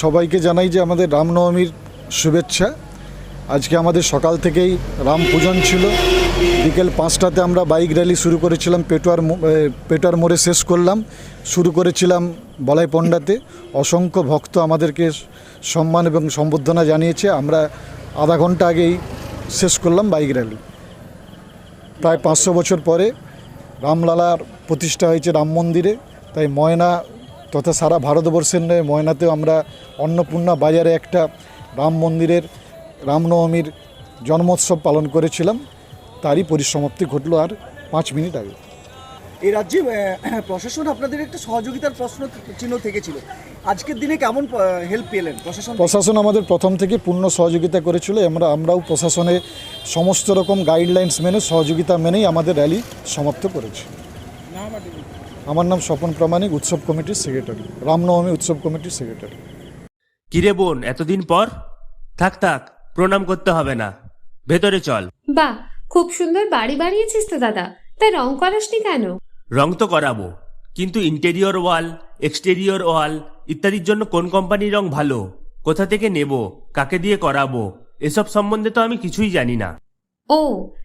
সবাইকে জানাই যে আমাদের রামনবমীর শুভেচ্ছা। আজকে আমাদের সকাল থেকেই রাম পূজন ছিল। বিকেল পাঁচটাতে আমরা বাইক র্যালি শুরু করেছিলাম, পেটোয়ার পেটোয়ার মোড়ে শেষ করলাম। শুরু করেছিলাম বলাই পণ্ডাতে অসংখ্য ভক্ত আমাদেরকে সম্মান এবং সম্বর্ধনা জানিয়েছে। আমরা আধা ঘণ্টা আগেই শেষ করলাম বাইক র্যালি। প্রায় পাঁচশো বছর পরে রামলালার প্রতিষ্ঠা হয়েছে রাম মন্দিরে। তাই ময়না তথা সারা ভারতবর্ষের নয় ময়নাতেও আমরা অন্নপূর্ণা বাজারে একটা রাম মন্দিরের রামনবমীর জন্মোৎসব পালন করেছিলাম। তারই পরিসমাপ্তি ঘটলো আর পাঁচ মিনিট আগে। এই রাজ্যে প্রশাসন আপনাদের একটা সহযোগিতার প্রশ্ন চিহ্ন থেকেছিল। আজকের দিনে কেমন হেল্প পেলেন প্রশাসন? প্রশাসন আমাদের প্রথম থেকে পূর্ণ সহযোগিতা করেছিল। আমরা আমরাও প্রশাসনে সমস্ত রকম গাইডলাইন্স মেনে সহযোগিতা মেনেই আমাদের র্যালি সমাপ্ত করেছি। আমার নাম স্বপন প্রামাণিক উৎসব কমিটির সেক্রেটারি রামনবমী উৎসব কমিটির সেক্রেটারি কিরে বোন এতদিন পর? থাক থাক প্রণাম করতে হবে না। ভেতরে চল। বাহ খুব সুন্দর বাড়ি বানিয়েছিস তো দাদা। তাই রং করাসনি কেন? রং তো করাবো কিন্তু ইন্টেরিয়র ওয়াল এক্সটেরিয়র ওয়াল ইত্যাদির জন্য কোন কোম্পানির রং ভালো? কোথা থেকে নেব? কাকে দিয়ে করাবো? এসব সম্বন্ধে তো আমি কিছুই জানি না। ও